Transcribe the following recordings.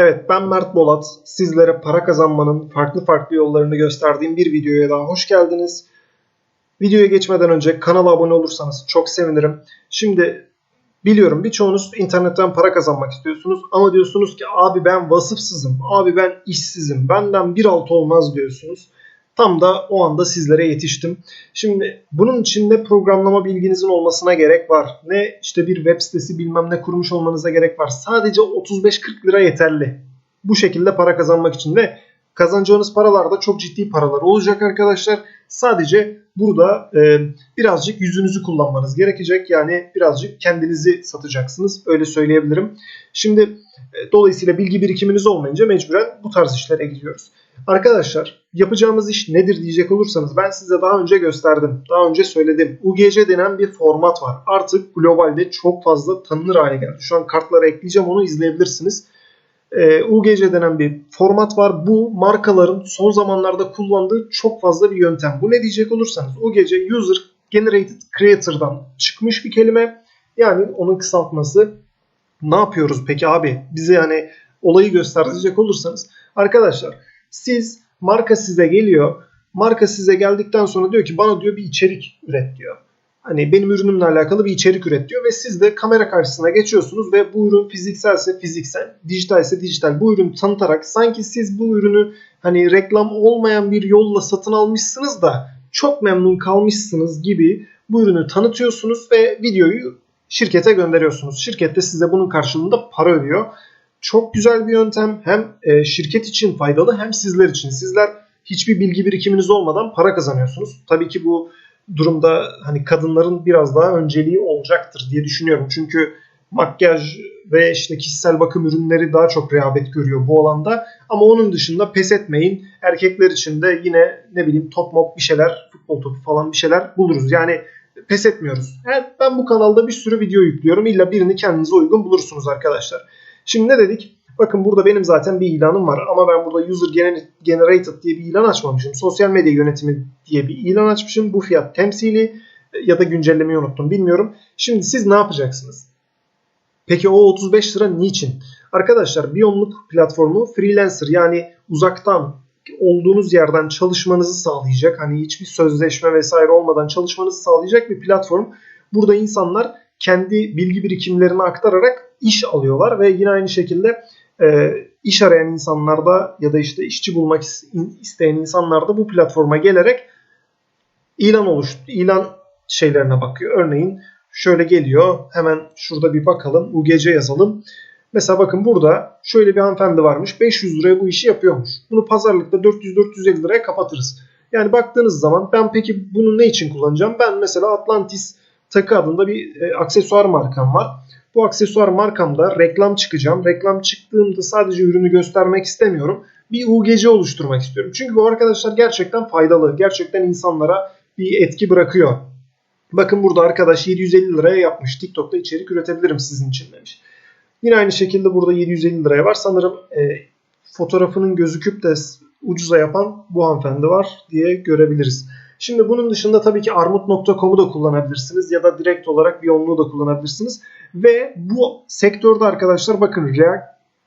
Evet ben Mert Bolat. Sizlere para kazanmanın farklı farklı yollarını gösterdiğim bir videoya daha hoş geldiniz. Videoya geçmeden önce kanala abone olursanız çok sevinirim. Şimdi biliyorum birçoğunuz internetten para kazanmak istiyorsunuz ama diyorsunuz ki abi ben vasıfsızım, abi ben işsizim, benden bir alt olmaz diyorsunuz. Tam da o anda sizlere yetiştim. Şimdi bunun için ne programlama bilginizin olmasına gerek var. Ne işte bir web sitesi bilmem ne kurmuş olmanıza gerek var. Sadece 35-40 lira yeterli. Bu şekilde para kazanmak için ve kazanacağınız paralar da çok ciddi paralar olacak arkadaşlar. Sadece burada e, birazcık yüzünüzü kullanmanız gerekecek. Yani birazcık kendinizi satacaksınız. Öyle söyleyebilirim. Şimdi e, dolayısıyla bilgi birikiminiz olmayınca mecburen bu tarz işlere gidiyoruz. Arkadaşlar yapacağımız iş nedir diyecek olursanız ben size daha önce gösterdim. Daha önce söyledim. UGC denen bir format var. Artık globalde çok fazla tanınır hale geldi. Şu an kartlara ekleyeceğim onu izleyebilirsiniz. Ee, UGC denen bir format var. Bu markaların son zamanlarda kullandığı çok fazla bir yöntem. Bu ne diyecek olursanız UGC User Generated Creator'dan çıkmış bir kelime. Yani onun kısaltması. Ne yapıyoruz peki abi? Bize yani olayı gösterecek olursanız. Arkadaşlar siz marka size geliyor. Marka size geldikten sonra diyor ki bana diyor bir içerik üret diyor. Hani benim ürünümle alakalı bir içerik üret diyor ve siz de kamera karşısına geçiyorsunuz ve bu ürün fizikselse fiziksel, dijitalse dijital bu ürünü tanıtarak sanki siz bu ürünü hani reklam olmayan bir yolla satın almışsınız da çok memnun kalmışsınız gibi bu ürünü tanıtıyorsunuz ve videoyu şirkete gönderiyorsunuz. Şirket de size bunun karşılığında para ödüyor. Çok güzel bir yöntem. Hem e, şirket için faydalı hem sizler için. Sizler hiçbir bilgi birikiminiz olmadan para kazanıyorsunuz. Tabii ki bu durumda hani kadınların biraz daha önceliği olacaktır diye düşünüyorum. Çünkü makyaj ve işte kişisel bakım ürünleri daha çok rehabet görüyor bu alanda. Ama onun dışında pes etmeyin. Erkekler için de yine ne bileyim top mop bir şeyler, futbol topu falan bir şeyler buluruz. Yani pes etmiyoruz. Yani ben bu kanalda bir sürü video yüklüyorum. İlla birini kendinize uygun bulursunuz arkadaşlar. Şimdi ne dedik? Bakın burada benim zaten bir ilanım var ama ben burada user generated diye bir ilan açmamışım. Sosyal medya yönetimi diye bir ilan açmışım. Bu fiyat temsili ya da güncellemeyi unuttum bilmiyorum. Şimdi siz ne yapacaksınız? Peki o 35 lira niçin? Arkadaşlar Biyonluk platformu freelancer yani uzaktan olduğunuz yerden çalışmanızı sağlayacak. Hani hiçbir sözleşme vesaire olmadan çalışmanızı sağlayacak bir platform. Burada insanlar kendi bilgi birikimlerini aktararak iş alıyorlar ve yine aynı şekilde e, iş arayan insanlarda ya da işte işçi bulmak isteyen insanlarda bu platforma gelerek ilan oluş ilan şeylerine bakıyor. Örneğin şöyle geliyor. Hemen şurada bir bakalım. UGC yazalım. Mesela bakın burada şöyle bir hanımefendi varmış. 500 liraya bu işi yapıyormuş. Bunu pazarlıkta 400-450 liraya kapatırız. Yani baktığınız zaman ben peki bunu ne için kullanacağım? Ben mesela Atlantis takı adında bir e, aksesuar markam var. Bu aksesuar markamda reklam çıkacağım. Reklam çıktığımda sadece ürünü göstermek istemiyorum. Bir UGC oluşturmak istiyorum. Çünkü bu arkadaşlar gerçekten faydalı. Gerçekten insanlara bir etki bırakıyor. Bakın burada arkadaş 750 liraya yapmış. TikTok'ta içerik üretebilirim sizin için demiş. Yine aynı şekilde burada 750 liraya var. Sanırım e, fotoğrafının gözüküp de ucuza yapan bu hanımefendi var diye görebiliriz. Şimdi bunun dışında tabii ki armut.com'u da kullanabilirsiniz ya da direkt olarak Biyonluğu da kullanabilirsiniz. Ve bu sektörde arkadaşlar bakın re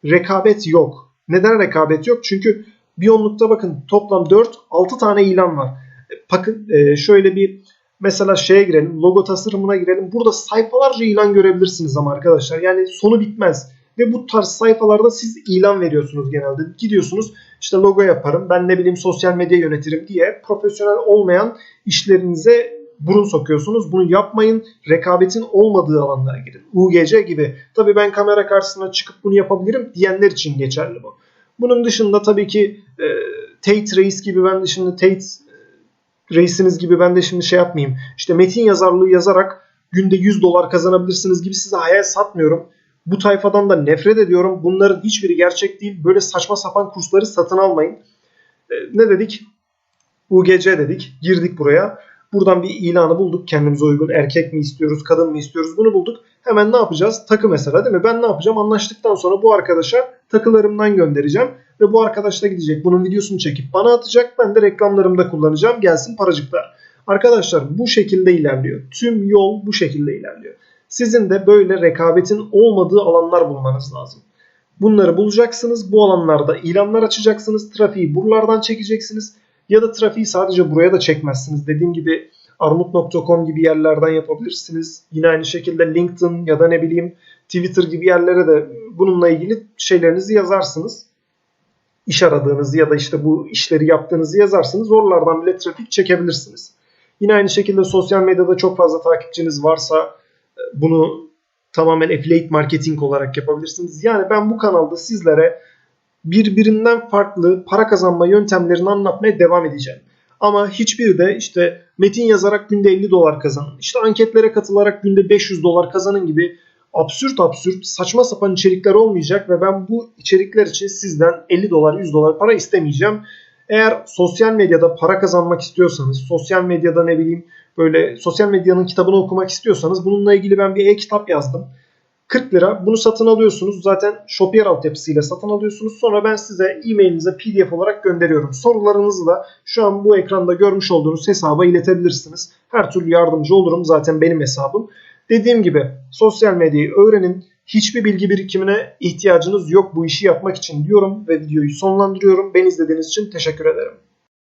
rekabet yok. Neden rekabet yok? Çünkü Biyonluk'ta bakın toplam 4-6 tane ilan var. Bakın e, şöyle bir mesela şeye girelim, logo tasarımına girelim. Burada sayfalarca ilan görebilirsiniz ama arkadaşlar. Yani sonu bitmez. Ve bu tarz sayfalarda siz ilan veriyorsunuz genelde. Gidiyorsunuz işte logo yaparım, ben ne bileyim sosyal medya yönetirim diye profesyonel olmayan işlerinize burun sokuyorsunuz. Bunu yapmayın. Rekabetin olmadığı alanlara girin. UGC gibi. Tabii ben kamera karşısına çıkıp bunu yapabilirim diyenler için geçerli bu. Bunun dışında tabii ki e, Tate Reis gibi ben de şimdi Tate e, reisiniz gibi ben de şimdi şey yapmayayım. İşte metin yazarlığı yazarak günde 100 dolar kazanabilirsiniz gibi size hayal satmıyorum. Bu tayfadan da nefret ediyorum. Bunların hiçbiri gerçek değil. Böyle saçma sapan kursları satın almayın. E, ne dedik? UGC dedik. Girdik buraya. Buradan bir ilanı bulduk kendimize uygun. Erkek mi istiyoruz, kadın mı istiyoruz bunu bulduk. Hemen ne yapacağız? Takı mesela değil mi? Ben ne yapacağım? Anlaştıktan sonra bu arkadaşa takılarımdan göndereceğim. Ve bu arkadaş da gidecek. Bunun videosunu çekip bana atacak. Ben de reklamlarımda kullanacağım. Gelsin paracıklar. Arkadaşlar bu şekilde ilerliyor. Tüm yol bu şekilde ilerliyor. Sizin de böyle rekabetin olmadığı alanlar bulmanız lazım. Bunları bulacaksınız. Bu alanlarda ilanlar açacaksınız. Trafiği buralardan çekeceksiniz. Ya da trafiği sadece buraya da çekmezsiniz. Dediğim gibi armut.com gibi yerlerden yapabilirsiniz. Yine aynı şekilde LinkedIn ya da ne bileyim Twitter gibi yerlere de bununla ilgili şeylerinizi yazarsınız. İş aradığınızı ya da işte bu işleri yaptığınızı yazarsınız. Oralardan bile trafik çekebilirsiniz. Yine aynı şekilde sosyal medyada çok fazla takipçiniz varsa bunu tamamen affiliate marketing olarak yapabilirsiniz. Yani ben bu kanalda sizlere birbirinden farklı para kazanma yöntemlerini anlatmaya devam edeceğim. Ama hiçbiri de işte metin yazarak günde 50 dolar kazanın, işte anketlere katılarak günde 500 dolar kazanın gibi absürt absürt saçma sapan içerikler olmayacak ve ben bu içerikler için sizden 50 dolar 100 dolar para istemeyeceğim. Eğer sosyal medyada para kazanmak istiyorsanız, sosyal medyada ne bileyim böyle sosyal medyanın kitabını okumak istiyorsanız bununla ilgili ben bir e-kitap yazdım. 40 lira. Bunu satın alıyorsunuz. Zaten Shopier altyapısıyla satın alıyorsunuz. Sonra ben size e-mailinize pdf olarak gönderiyorum. Sorularınızı da şu an bu ekranda görmüş olduğunuz hesaba iletebilirsiniz. Her türlü yardımcı olurum. Zaten benim hesabım. Dediğim gibi sosyal medyayı öğrenin. Hiçbir bilgi birikimine ihtiyacınız yok bu işi yapmak için diyorum ve videoyu sonlandırıyorum. Beni izlediğiniz için teşekkür ederim.